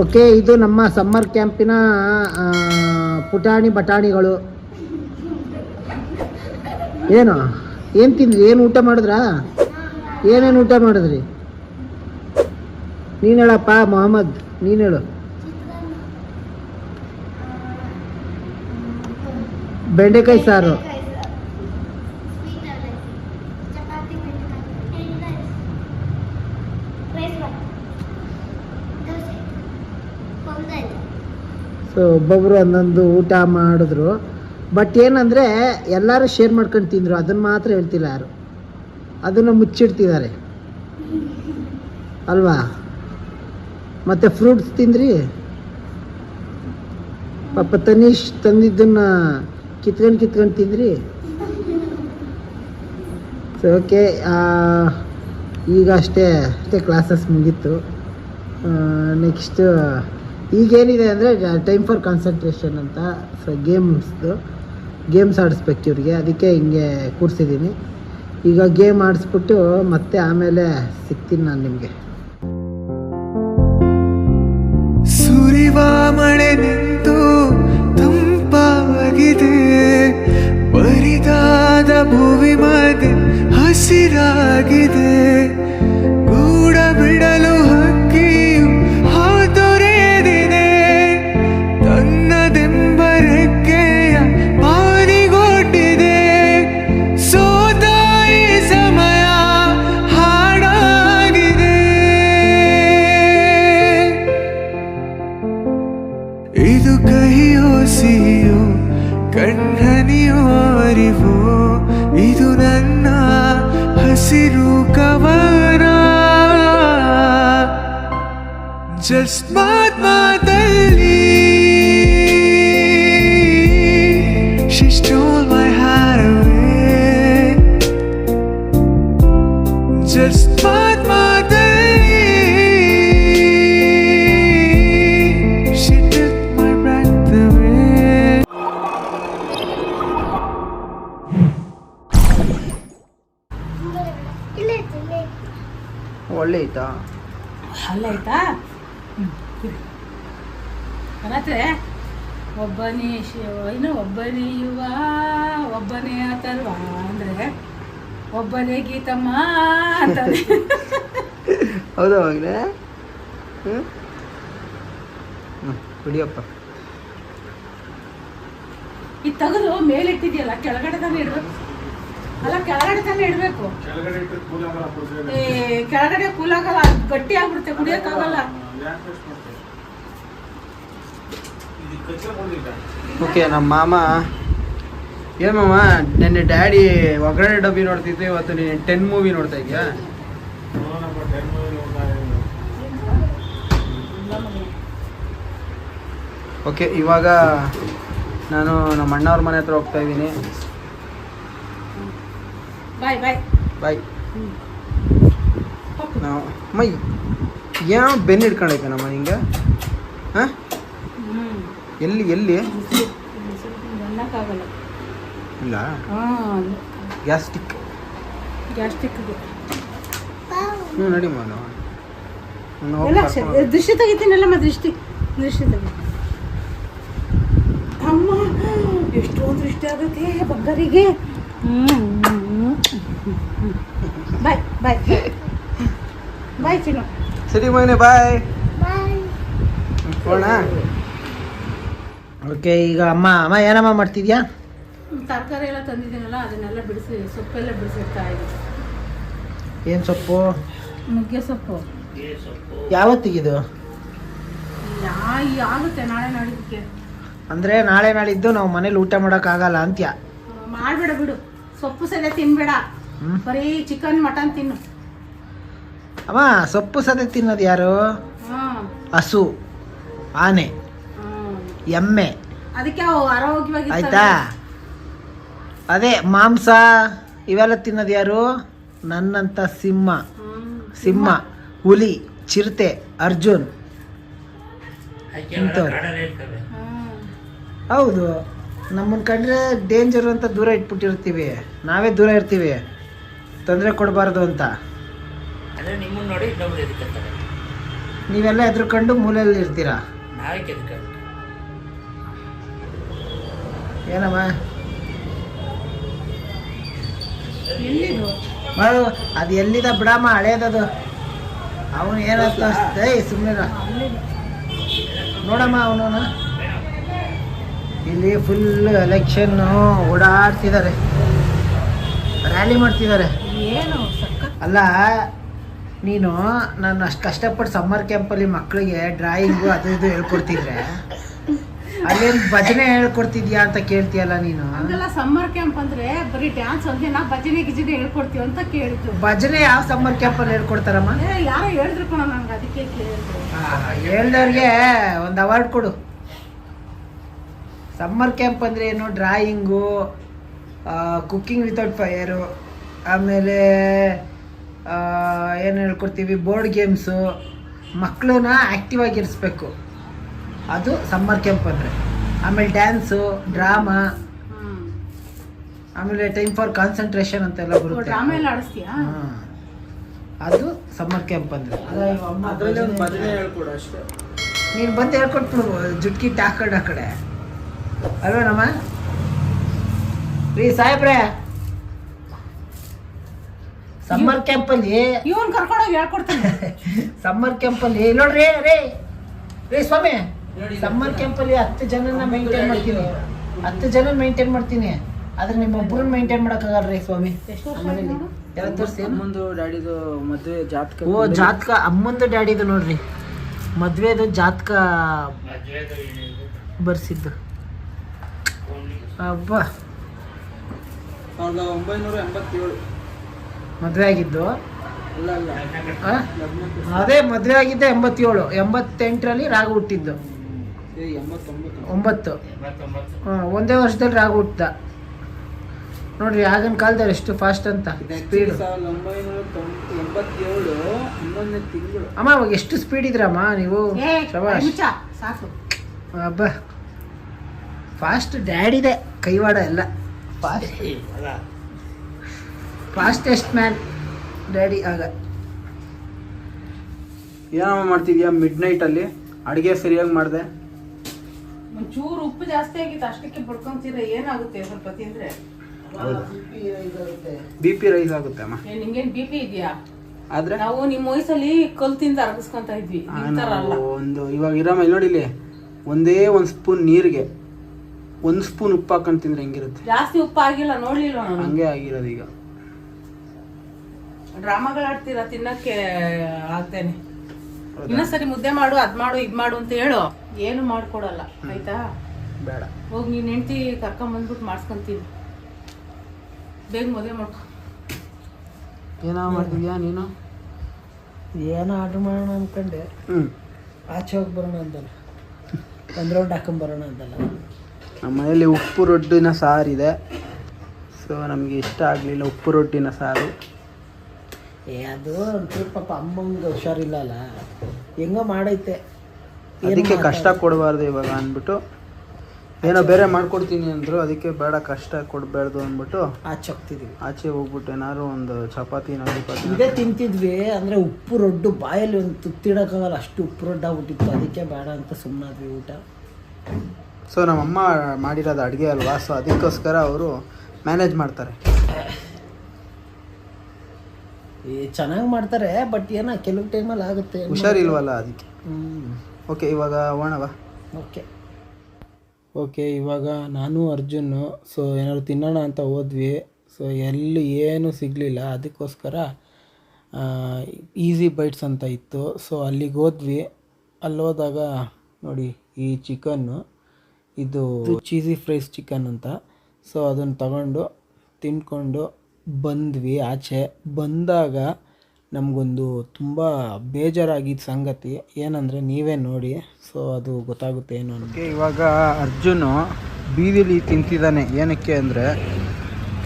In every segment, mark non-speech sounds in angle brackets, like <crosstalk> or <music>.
Okay, ಇದು ನಮ್ಮ summer ಕ್ಯಾಂಪಿನ ಪುಟಾಣಿ ಬಟಾಣಿಗಳು. ಏನು? ಏನು ತಿಂದ್ರಿ ಏನು ಊಟ ಮಾಡಿದ್ರಾ? ಏನೇನು ಊಟ ಮಾಡಿದ್ರಿ? ನೀನು ಹೇಳಪ್ಪ, ಮೊಹಮ್ಮದ್, ನೀನು ಹೇಳು. ಬೆಂಡೆಕಾಯಿ ಸಾರು ಚಪಾತಿ ರೈಸ್ ದೋಸೆ ಪೊಂಗಲ್ ಸೊ ಒಬ್ಬೊಬ್ಬರು ಒಂದೊಂದು ಊಟ ಮಾಡಿದ್ರು. ಬಟ್ ಏನಂದರೆ, ಎಲ್ಲರೂ ಶೇರ್ ಮಾಡ್ಕೊಂಡು ತಿಂದರು. ಅದನ್ನು ಮಾತ್ರ ಹೇಳ್ತಿಲ್ಲ ಯಾರು. ಅದನ್ನು ಮುಚ್ಚಿಡ್ತಿದ್ದಾರೆ. ಅಲ್ವಾ? ಮತ್ತು ಫ್ರೂಟ್ಸ್ ತಿಂದ್ರಿ? ಪಾಪ ತನೀಶ್ ತಂದಿದ್ದನ್ನ ಕಿತ್ಕೊಂಡು ಕಿತ್ಕೊಂಡು ತಿಂದ್ರಿ? ಸೊ ಓಕೆ ಈಗ ಅಷ್ಟೇ ಅಷ್ಟೇ ಕ್ಲಾಸಸ್ ಮುಗೀತು. ನೆಕ್ಸ್ಟ್ ಈಗೇನಿದೆ ಅಂದರೆ ಟೈಮ್ ಫಾರ್ ಕಾನ್ಸಂಟ್ರೇಷನ್ ಅಂತ ಸೊ ಗೇಮ್ಸ್ದು ಗೇಮ್ಸ್ ಆಡಿಸ್ಬೇಕು ಇವ್ರಿಗೆ. ಅದಕ್ಕೆ ಹಿಂಗೆ ಕೂರಿಸಿದ್ದೀನಿ ಈಗ ಗೇಮ್ ಆಡಿಸ್ಬಿಟ್ಟು ಮತ್ತೆ ಆಮೇಲೆ ಸಿಗ್ತೀನಿ ನಾನು ನಿಮಗೆ. ಸುರಿವ ಮಳೆ ನಿಂತು ತಂಪಾಗಿದೆ. ಬರಿದಾದ ಭೂವಿ ಮಧ್ಯೆ ಹಸಿರಾಗಿದೆ. Just my, my. ಆಯ್ತಾ? ಅಲ್ಲ ಆಯ್ತಾ ರಾತ್ರಿ ಒಬ್ಬನೇ ಶಿವ ಏನು ಒಬ್ಬನೇ ಯುವ ಒಬ್ಬನೇ ಅಥರ್ವ ಅಂದರೆ ಒಬ್ಬನೇ ಗೀತಮ್ಮ ಅಂತ ಹೌದಾ ಮಗನೇ? ಹ್ಞೂ ಕುಡಿಯಪ್ಪ. ಇದು ತೆಗೆದು ಮೇಲೆ ಇಟ್ಟಿದ್ಯಲ್ಲ ಕೆಳಗಡೆ ತಾನೇ ಇಡ್ಬೇಕು ಅಲ್ಲ ಕೆಳಗಡೆ ತಾನೇ ಇಡಬೇಕು. ಕೆಳಗಡೆ ಕೂಲಾಗಲ್ಲ ಅದ್ ಗಟ್ಟಿ ಆಗ್ಬಿಡುತ್ತೆ ಕುಡಿಯೋಕ್ಕಾಗಲ್ಲ ಓಕೆ ನಮ್ಮ ಮಾಮ. ಏನು ಮಾಮ ನಿನ್ನೆ ಡ್ಯಾಡಿ ಒಗ್ಗರಣೆ ಡಬ್ಬಿ ನೋಡ್ತಿದ್ದೆ ಇವತ್ತು ನೀನು ಟೆನ್ ಮೂವಿ ನೋಡ್ತಾ ಇದೆಯಾ? ಓಕೆ ಇವಾಗ ನಾನು ನಮ್ಮ ಅಣ್ಣವ್ರ ಮನೆ ಹತ್ರ ಹೋಗ್ತಾ ಇದ್ದೀನಿ. ಬಾಯ್ ಬಾಯ್ ಬಾಯ್ ನಾವು ಅಮ್ಮ ಯಾವ ಬೆನ್ನು ಹಿಡ್ಕೊಂಡೈತೆ ನಮ್ಮ ಹಿಂಗೆ? ಹಾಂ? ಹ್ಞೂ ಎಲ್ಲಿ ಎಲ್ಲಿ? ಇಲ್ಲ? ಗ್ಯಾಸ್ಟಿಕ್ ಗ್ಯಾಸ್ಟ್ರಿಕ್ಗೆ ಹ್ಞೂ ನಡಿ ಮಾಡು ದೃಷ್ಟಿ ತೆಗಿತೀನಲ್ಲಮ್ಮ ದೃಷ್ಟಿ? ದೃಷ್ಟಿ ತೆಗಿ. ಅಮ್ಮ ಎಷ್ಟೊಂದು ದೃಷ್ಟಿ ಆಗುತ್ತೆ ಬಂಗಾರಿಗೆ. ಬಾಯ್ ಬಾಯ್ ಬಾಯ್ ಚಿನ್ನು ಸರಿ ಮಗನೆ ಬಾಯ್ ಬಾಯ್ ಹೋಣ ಓಕೆ ಈಗ ಅಮ್ಮ ಅಮ್ಮ ಏನಮ್ಮ ಮಾಡ್ತಿದ್ಯಾ? ತರಕಾರಿ ಎಲ್ಲ ತಂದಿದ್ದೀನಲ್ಲ ಅದನ್ನೆಲ್ಲ ಬಿಡಿಸಿ ಸೊಪ್ಪೆಲ್ಲ ಬಿಡಿಸಿರ್ತಾ ಇದ್ದೀನಿ ಏನು ಸೊಪ್ಪು? ನುಗ್ಗೆ ಸೊಪ್ಪು. ಯಾವತ್ತಿಗಿದು? ಯಾ ಆಗುತ್ತೆ ನಾಳೆ ನಾಡಿದ್ದಕ್ಕೆ ಅಂದರೆ ನಾಳೆ ನಾಳಿದ್ದು ನಾವು ಮನೇಲಿ ಊಟ ಮಾಡೋಕ್ಕಾಗಲ್ಲ ಅಂತ್ಯ. ಮಾಡಬೇಡ ಬಿಡು. ಸೊಪ್ಪು ಸದೆ ತಿನ್ಬೇಡ. ಬರೀ ಚಿಕನ್ ಮಟನ್ ತಿನ್ನು. ಅವ ಸೊಪ್ಪು ಸದೆ ತಿನ್ನೋದು ಯಾರು? ಹಾಂ. ಹಸು ಆನೆ. ಎಮ್ಮೆ. ಅದಕ್ಕೆ ಅವು ಆರೋಗ್ಯವಾಗಿ ಆಯ್ತಾ? ಅದೇ ಮಾಂಸ ಇವೆಲ್ಲ ತಿನ್ನೋದು ಯಾರು? ನನ್ನಂತ ಸಿಂಹ. ಸಿಂಹ ಹುಲಿ ಚಿರತೆ ಅರ್ಜುನ್. ಇಂಥವ್ರು. ಹೌದು. ನಮ್ಮನ್ನ ಕಂಡ್ರೆ ಡೇಂಜರ್ ಅಂತ ದೂರ ಇಟ್ಬಿಟ್ಟಿರ್ತೀವಿ. ನಾವೇ ದೂರ ಇರ್ತೀವಿ. ತೊಂದರೆ ಕೊಡಬಾರ್ದು ಅಂತ. ನೋಡಿ ನೀವೆಲ್ಲ ಎದ್ರುಕೊಂಡು ಮೂಲೆಯಲ್ಲಿ ಇರ್ತೀರಾ? ನಾವೇ ಕೆದ್ಕೊಂಡು. ಏನಮ್ಮ? ಮಾಡು ಅದು ಎಲ್ಲಿದ ಬಿಡಮ್ಮ ಹಳೇದದು. ಅವನು ಏನಂತ ಏಯ್ ಸುಮ್ಮನೆ ನೋಡಮ್ಮ ಅವನು ಇಲ್ಲಿ ಫುಲ್ ಎಲೆಕ್ಷನ್ ಓಡಾಡ್ತಿದ್ದಾರೆ. ರ್ಯಾಲಿ ಮಾಡ್ತಿದ್ದಾರೆ. ಏನು ಅಲ್ಲ ನೀನು ನಾನು ಅಷ್ಟು ಕಷ್ಟಪಟ್ಟು ಸಮ್ಮರ್ ಕ್ಯಾಂಪಲ್ಲಿ ಮಕ್ಕಳಿಗೆ ಡ್ರಾಯಿಂಗು ಅದು ಇದು ಹೇಳ್ಕೊಡ್ತಿದ್ರೆ. ಅಲ್ಲೇನು ಭಜನೆ ಹೇಳ್ಕೊಡ್ತಿದ್ಯಾ ಅಂತ ಕೇಳ್ತೀಯಲ್ಲ ನೀನು? ಹಂಗಲ್ಲ ಸಮ್ಮರ್ ಕ್ಯಾಂಪ್ ಅಂದ್ರೆ ಬರೀ ಡ್ಯಾನ್ಸ್ ಒಂದೇ ನಾ ಭಜನೆ ಗಿಜನೆ ಹೇಳ್ಕೊಡ್ತೀವಿ ಅಂತ ಕೇಳಿದ್ದು. ಭಜನೆ ಯಾವ ಸಮ್ಮರ್ ಕ್ಯಾಂಪ್ ಅಲ್ಲಿ ಹೇಳ್ಕೊಡ್ತಾರಮ್ಮ? ಯಾರೋ ಹೇಳಿದ್ರು ಕೂಡ ನಂಗೆ ಅದಕ್ಕೆ ಕೇಳಿದ್ರು ಹೇಳ್ದವ್ರಿಗೆ ಒಂದು ಅವಾರ್ಡ್ ಕೊಡು. ಸಮ್ಮರ್ ಕ್ಯಾಂಪ್ ಅಂದರೆ ಏನು? ಡ್ರಾಯಿಂಗು ಕುಕ್ಕಿಂಗ್ ವಿತೌಟ್ ಫೈರು ಆಮೇಲೆ ಏನು ಹೇಳ್ಕೊಡ್ತೀವಿ? ಬೋರ್ಡ್ ಗೇಮ್ಸು ಮಕ್ಕಳನ್ನ ಆ್ಯಕ್ಟಿವ್ ಆಗಿರಿಸ್ಬೇಕು ಅದು ಸಮ್ಮರ್ ಕ್ಯಾಂಪ್ ಅಂದರೆ. ಆಮೇಲೆ ಡ್ಯಾನ್ಸು ಡ್ರಾಮಾ ಹ್ಮ್ ಆಮೇಲೆ ಟೈಮ್ ಫಾರ್ ಕಾನ್ಸಂಟ್ರೇಷನ್ ಅಂತೆಲ್ಲ ಬರುತ್ತೆ. ಅದು ಸಮ್ಮರ್ ಕ್ಯಾಂಪ್ ಅಂದರೆ. ಹೇಳ್ಕೊಡು ಅಷ್ಟೇ. ನೀನು ಬಂದು ಹೇಳ್ಕೊಟ್ಬಿಡು ಜುಟ್ಕಿ ಟಾಕಡ್ ಆ ಕಡೆ. ಅಲ್ವೇನಮ್ಮ ರೀ ಸಾಹೇಬ್ರೆ ಸಮ್ಮರ್ ಕ್ಯಾಂಪಲ್ಲಿ ಇವನ್ ಕರ್ಕೊಂಡೋಗಿ ಹೇಳ್ಕೊಡ್ತೀನಿ. ಸಮ್ಮರ್ <laughs> ಕ್ಯಾಂಪಲ್ಲಿ ನೋಡ್ರಿ ರೇ ರೇ ಸ್ವಾಮಿ ಸಮ್ಮರ್ ಕ್ಯಾಂಪಲ್ಲಿ ಹತ್ತು ಜನನ ಮೇಂಟೈನ್ ಮಾಡ್ತೀನಿ ಹತ್ತು ಜನ ಮೇಂಟೈನ್ ಮಾಡ್ತೀನಿ. ಆದ್ರೆ ನಿಮ್ಮ ಒಬ್ಬರನ್ನ ಮೇಂಟೈನ್ ಮಾಡೋಕ್ಕಾಗಲ್ಲ ರೀ ಸ್ವಾಮಿ? ತೋರಿಸಿ ಅಮ್ಮಂದು ಡ್ಯಾಡಿದು ಮದುವೆ ಜಾತಕ ಓ ಜಾತಕ ಅಮ್ಮಂದು ಡ್ಯಾಡಿದು ನೋಡ್ರಿ. ಮದ್ವೆದು ಜಾತಕ ಬರ್ಸಿದ್ದು. ಅಬ್ಬ. ಸಾವಿರದ ಒಂಬೈನೂರ ಎಂಬತ್ತೇಳು. ಮದುವೆ ಆಗಿದ್ದು? ಅದೇ ಮದುವೆ ಆಗಿದ್ದೆ ಎಂಬತ್ತೇಳು. ಎಂಬತ್ತೆಂಟರಲ್ಲಿ ರಾಗ ಹುಟ್ಟಿದ್ದು. ಒಂಬತ್ತು. ಹಾಂ ಒಂದೇ ವರ್ಷದಲ್ಲಿ ರಾಗ ಹುಟ್ಟ. ನೋಡ್ರಿ ಆಗಿನ ಕಾಲದಲ್ಲಿ ಎಷ್ಟು ಫಾಸ್ಟ್ ಅಂತ. ಸ್ಪೀಡ್ ಅಮ್ಮ ಅವಾಗ ಎಷ್ಟು ಸ್ಪೀಡ್ ಇದ್ರಮ್ಮ ನೀವು? ಹಬ್ಬ ಶಬಾಷ್. ಅಬ್ಬ. ಫಾಸ್ಟ್ ಡ್ಯಾಡಿದೆ ಕೈವಾಡ ಎಲ್ಲ ಫಾಸ್ಟ್ ಫಾಸ್ಟೆಸ್ಟ್ ಮ್ಯಾನ್ ಡ್ಯಾಡಿ ಆಗ. ಏನಮ್ಮ ಮಾಡ್ತಿದ್ಯಾ ಮಿಡ್ ನೈಟಲ್ಲಿ ಅಡುಗೆ ಸರಿಯಾಗಿ ಮಾಡಿದೆ? ಒಂಚೂರು ಉಪ್ಪು ಜಾಸ್ತಿ ಆಗಿತ್ತು ಅಷ್ಟಕ್ಕೆ ಬಡ್ಕೊಂತೀರ ಏನಾಗುತ್ತೆ ಸ್ವಲ್ಪ ತಿಂದ್ರೆ ಬಿ ಪಿ ರೈಸ್ ಆಗುತ್ತೆ. ಅಮ್ಮ ಏ ನಿಂಗೇನ್ ಬಿ ಪಿ ಇದೆಯಾ? ಆದ್ರೆ? ನಾವು ನಿಮ್ಮ ವಯಸ್ಸಲ್ಲಿ ಕಲ್ ತಿಂದು ಅರಗಿಸ್ಕೊಂತ ಇದ್ವಿ ಆ, ಥರ ಅಲ್ಲ. ನಾವು ಒಂದು ಇವಾಗ ಇರಮ್ಮ ಇಲ್ಲಿ ನೋಡಿ ಇಲ್ಲಿ. ಒಂದೇ ಒಂದು ಸ್ಪೂನ್ ನೀರಿಗೆ. ಒಂದು ಸ್ಪೂನ್ ಉಪ್ಪು ಹಾಕೊಂಡು ತಿಂದ್ರೆ ಹೆಂಗಿರುತ್ತೆ? ಜಾಸ್ತಿ ಉಪ್ಪು ಆಗಿಲ್ಲ ನೋಡ್ಲಿಲ್ಲ ನಾನು? ಹಂಗೆ ಆಗಿರೋದು ಈಗ. ಡ್ರಾಮಾಗಳು ಆಡ್ತೀರಾ ತಿನ್ನಕ್ಕೆ ಆಗ್ತೇನೆ. ಇನ್ನೊಂದ್ಸರಿ ಮುದ್ದೆ ಮಾಡು ಅದ್ ಮಾಡು ಇದ್ ಮಾಡು ಅಂತ ಹೇಳು. ಏನು ಮಾಡ್ಕೊಡಲ್ಲ ಆಯ್ತಾ? ಬೇಡ. ಹೋಗಿ ನೀನ್ ಹೆಂಡತಿ ಕರ್ಕೊಂಡ್ ಬಂದ್ಬಿಟ್ಟು ಮಾಡ್ಸ್ಕೊಂತೀನಿ ಬೇಗ ಮದುವೆ ಮಾಡ್ಕೊ. ಏನೋ ಮಾಡ್ತಿದ್ಯಾ ನೀನು? ಏನೋ ಆರ್ಡ್ರ್ ಮಾಡೋಣ ಅನ್ಕೊಂಡೆ. ಹ್ಞೂ ಆಚೆ ಹೋಗಿ ಬರೋಣ ಅಂತಲ್ಲ ಒಂದು ರೌಂಡ್ ಹಾಕೊಂಬರೋಣ ಅಂತಲ್ಲ ನಮ್ಮ ಮನೇಲಿ ಉಪ್ಪು ರೊಟ್ಟಿನ ಸಾರಿದೆ ಸೊ ನಮಗೆ ಇಷ್ಟ ಆಗಲಿಲ್ಲ ಉಪ್ಪು ರೊಟ್ಟಿನ ಸಾರು. ಏ ಅದು ಪಾಪ ಅಮ್ಮಂಗೆ ಹುಷಾರಿಲ್ಲ ಅಲ್ಲ ಹೆಂಗೋ ಮಾಡೈತೆ. ಅದಕ್ಕೆ ಕಷ್ಟ ಕೊಡಬಾರ್ದು ಇವಾಗ ಅಂದ್ಬಿಟ್ಟು. ಏನೋ ಬೇರೆ ಮಾಡ್ಕೊಡ್ತೀನಿ ಅಂದರು ಅದಕ್ಕೆ ಬೇಡ ಕಷ್ಟ ಕೊಡಬಾರ್ದು ಅಂದ್ಬಿಟ್ಟು. ಆಚೆ ಹೋಗ್ತಿದ್ವಿ. ಆಚೆ ಹೋಗ್ಬಿಟ್ಟು ಏನಾದ್ರು ಒಂದು ಚಪಾತಿ ಚಪಾತಿ ಇದೇ ತಿಂತಿದ್ವಿ ಅಂದರೆ ಉಪ್ಪು ರೊಡ್ಡು ಬಾಯಲ್ಲಿ ಒಂದು ತುತ್ತಿಡೋಕ್ಕಾಗಲ್ಲ ಅಷ್ಟು ಉಪ್ಪು ರೊಡ್ಡಾಗ್ಬಿಟ್ಟಿತ್ತು. ಅದಕ್ಕೆ ಬೇಡ ಅಂತ ಸುಮ್ಮನಾದ್ವಿ ಊಟ. ಸೊ ನಮ್ಮಮ್ಮ ಮಾಡಿರೋದು ಅಡುಗೆ ಅಲ್ವಾ? ಸೊ ಅದಕ್ಕೋಸ್ಕರ ಅವರು ಮ್ಯಾನೇಜ್ ಮಾಡ್ತಾರೆ. ಈ ಚೆನ್ನಾಗಿ ಮಾಡ್ತಾರೆ ಬಟ್ ಏನೋ ಕೆಲವು ಟೈಮಲ್ಲಿ ಆಗುತ್ತೆ ಹುಷಾರಿಲ್ವಲ್ಲ ಅದಕ್ಕೆ? ಹ್ಞೂ ಓಕೆ ಇವಾಗ ಓಣವ. ಓಕೆ ಓಕೆ ಇವಾಗ ನಾನು ಅರ್ಜುನ್ ಸೊ ಏನಾದ್ರು ತಿನ್ನೋಣ ಅಂತ ಹೋದ್ವಿ. ಸೊ ಎಲ್ಲಿ ಏನು ಸಿಗಲಿಲ್ಲ ಅದಕ್ಕೋಸ್ಕರ ಈಸಿ ಬೈಟ್ಸ್ ಅಂತ ಇತ್ತು. ಸೊ ಅಲ್ಲಿಗೆ ಹೋದ್ವಿ. ಅಲ್ಲಿ ಹೋದಾಗ ನೋಡಿ ಈ ಚಿಕನ್ನು ಇದು ಚೀಸಿ ಫ್ರೈಸ್ ಚಿಕನ್ ಅಂತ. ಸೊ ಅದನ್ನು ತಗೊಂಡು ತಿನ್ಕೊಂಡು ಬಂದ್ವಿ ಆಚೆ. ಬಂದಾಗ ನಮಗೊಂದು ತುಂಬ ಬೇಜಾರಾಗಿದ್ದ ಸಂಗತಿ ಏನಂದರೆ ನೀವೇ ನೋಡಿ. ಸೊ ಅದು ಗೊತ್ತಾಗುತ್ತೆ ಏನು ಅನ್ನೋಕ್ಕೆ ಇವಾಗ ಅರ್ಜುನು ಬೀದಿಲಿ ತಿಂತಿದ್ದಾನೆ. ಏನಕ್ಕೆ ಅಂದರೆ,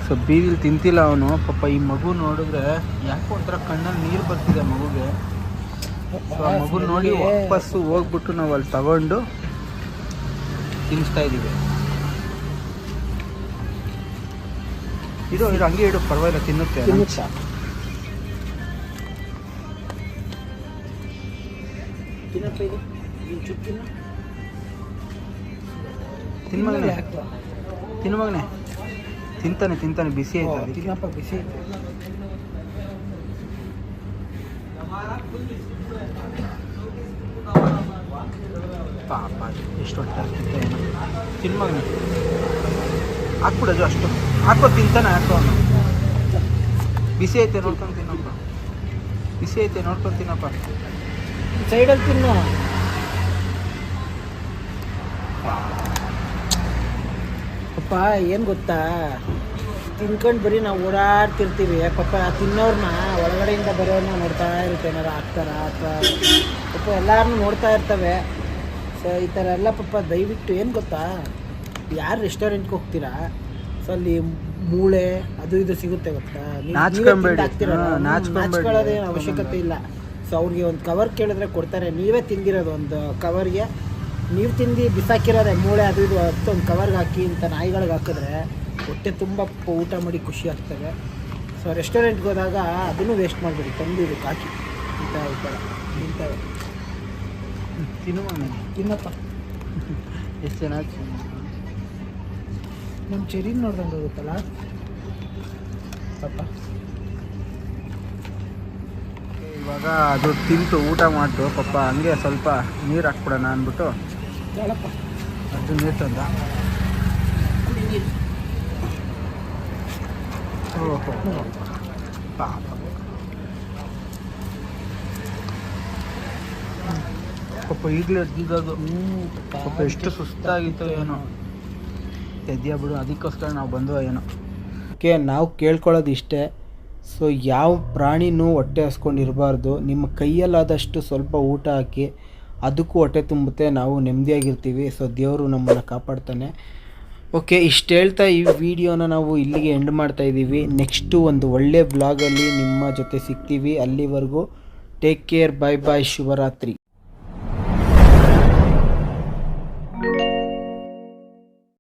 ಸೊ, ಬೀದಿಲಿ ತಿಂತಿಲ್ಲ ಅವನು. ಪಾಪ ಈ ಮಗು ನೋಡಿದ್ರೆ ಯಾಕೋ ಒಂಥರ ಕಣ್ಣಲ್ಲಿ ನೀರು ಬರ್ತಿದೆ ಮಗುಗೆ. ಸೊ ಆ ಮಗು ನೋಡಿ ವಾಪಸ್ಸು ಹೋಗ್ಬಿಟ್ಟು ನಾವು ಅಲ್ಲಿ ತಗೊಂಡು ತಿನ್ನಿಸ್ತಾ ಇದ್ದೀವಿ. ಇದು ಇದು ಹಂಗೆ ಇಡು ಪರವಾಗಿಲ್ಲ ತಿನ್ನುತ್ತೆ ತಿನ್ನುತ್ತಾ? ತಿನ್ನಪ್ಪ ಇದು. ಇದು ಚುಟ್ಟು ತಿನ್ನು. ತಿನ್ ಮಗನೇ. ಯಾಕೆ? ತಿನ್ ಮಗನೇ. ತಿಂತಾನೆ ತಿಂತಾನೆ ಬಿಸಿ ಆಯ್ತು. ತಿನ್ನಪ್ಪ ಬಿಸಿ ಪಾಪ ಎಷ್ಟು ಹೊಟ್ಟೆ ಹಸ್ತಿತ್ತು ಏನು. ತಿನ್ ಮಗನೇ ಹಾಕ್ಬಿಡೋದು ಅಷ್ಟು. ಹಾಕೋ, ತಿಂತಾನೆ ಹಾಕೋ. ಬಿಸಿ ಐತೆ ನೋಡ್ಕೊಂಡು ತಿನ್ನಪ್ಪ. ಬಿಸಿ ಐತೆ ನೋಡ್ಕೊಂಡು ತಿನ್ನಪ್ಪ. ಸೈಡಲ್ಲಿ ತಿನ್ನು. ಪಪ್ಪ, ಏನು ಗೊತ್ತಾ? ತಿನ್ಕೊಂಡು ಬರೀ ನಾವು ಓಡಾಡ್ತಿರ್ತೀವಿ. ಪಾಪ ತಿನ್ನೋರ್ನ ಒಳಗಡೆಯಿಂದ ಬರೋರ್ನ ನೋಡ್ತಾ ಇರುತ್ತೆ ಏನಾರು ಅಥವಾ ಪಾಪ ಎಲ್ಲಾರನ್ನೂ ನೋಡ್ತಾ ಇರ್ತವೆ. ಸೊ ಈ ಥರ ಎಲ್ಲ ಪಾಪ ದಯವಿಟ್ಟು ಏನು ಗೊತ್ತಾ? ಯಾರು ರೆಸ್ಟೋರೆಂಟ್ಗೆ ಹೋಗ್ತೀರಾ? ಸೊ ಅಲ್ಲಿ ಮೂಳೆ ಅದು ಇದು ಸಿಗುತ್ತೆ ಗೊತ್ತಾ. ನಾಚ್ಕೊಳ್ಳೋದೇನು ಅವಶ್ಯಕತೆ ಇಲ್ಲ. ಸೊ ಅವ್ರಿಗೆ ಒಂದು ಕವರ್ ಕೇಳಿದ್ರೆ ಕೊಡ್ತಾರೆ. ನೀವೇ ತಿಂದಿರೋದು ಒಂದು ಕವರ್ಗೆ ನೀವು ತಿಂದು ಬಿಸಾಕಿರೋದೆ ಮೂಳೆ ಅದು ಇದು ಒಂದು ಕವರ್ಗೆ ಹಾಕಿ ಇಂಥ ನಾಯಿಗಳಿಗೆ ಹಾಕಿದ್ರೆ ಹೊಟ್ಟೆ ತುಂಬ ಊಟ ಮಾಡಿ ಖುಷಿ ಆಗ್ತವೆ ಸೊ ರೆಸ್ಟೋರೆಂಟ್ಗೆ ಹೋದಾಗ ಅದನ್ನು ವೇಸ್ಟ್ ಮಾಡಬೇಡಿ. ತಂದು ಇದಕ್ಕೆ ಹಾಕಿ ಇಂಥ ಈ ಥರ ನಿಂತವೆ ತಿನ್ನು ಮಗನೇ ತಿನ್ನಪ್ಪ ಎಷ್ಟು ಚೆನ್ನಾಗಿ ನಮ್ಮ ಚೆರಿನ ನೋಡ್ದಂಗೆ ಹೋಗುತ್ತಲ್ಲ? ಪಾಪ. ಇವಾಗ ಅದು ತಿಂತು ಊಟ ಮಾಡ್ತು ಪಾಪ ಹಂಗೆ ಸ್ವಲ್ಪ ನೀರು ಹಾಕ್ಬಿಡೋಣ ಅಂದ್ಬಿಟ್ಟು. ಅದು ನೀರು. ತಂದ ಓಹೋ ಪಾಪ. ಪಾಪ ಈಗಲೇ ಎದ್ದಿದ್ದು ಪಾಪ ಎಷ್ಟು ಸುಸ್ತಾಗಿತ್ತು ಏನೋ. ಎದ್ದಿಯ ಬಿಡು ಅದಕ್ಕೋಸ್ಕರ ನಾವು ಬಂದು ಏನೋ. ಓಕೆ ನಾವು ಕೇಳ್ಕೊಳ್ಳೋದು ಇಷ್ಟೇ. ಸೊ ಯಾವ ಪ್ರಾಣಿನೂ ಹೊಟ್ಟೆ ಹಸ್ಕೊಂಡಿರಬಾರ್ದು. ನಿಮ್ಮ ಕೈಯಲ್ಲಾದಷ್ಟು ಸ್ವಲ್ಪ ಊಟ ಹಾಕಿ ಅದಕ್ಕೂ ಹೊಟ್ಟೆ ತುಂಬುತ್ತೆ ನಾವು ನೆಮ್ಮದಿಯಾಗಿರ್ತೀವಿ. ಸೊ ದೇವರು ನಮ್ಮನ್ನು ಕಾಪಾಡ್ತಾನೆ. ಓಕೆ ಇಷ್ಟು ಹೇಳ್ತಾ ಈ ವಿಡಿಯೋನ ನಾವು ಇಲ್ಲಿಗೆ ಎಂಡ್ ಮಾಡ್ತಾ ಇದ್ದೀವಿ ನೆಕ್ಸ್ಟು ಒಂದು ಒಳ್ಳೆ ಬ್ಲಾಗಲ್ಲಿ ನಿಮ್ಮ ಜೊತೆ ಸಿಗ್ತೀವಿ. ಅಲ್ಲಿವರೆಗೂ ಟೇಕ್ ಕೇರ್ ಬಾಯ್ ಬಾಯ್ ಶುಭರಾತ್ರಿ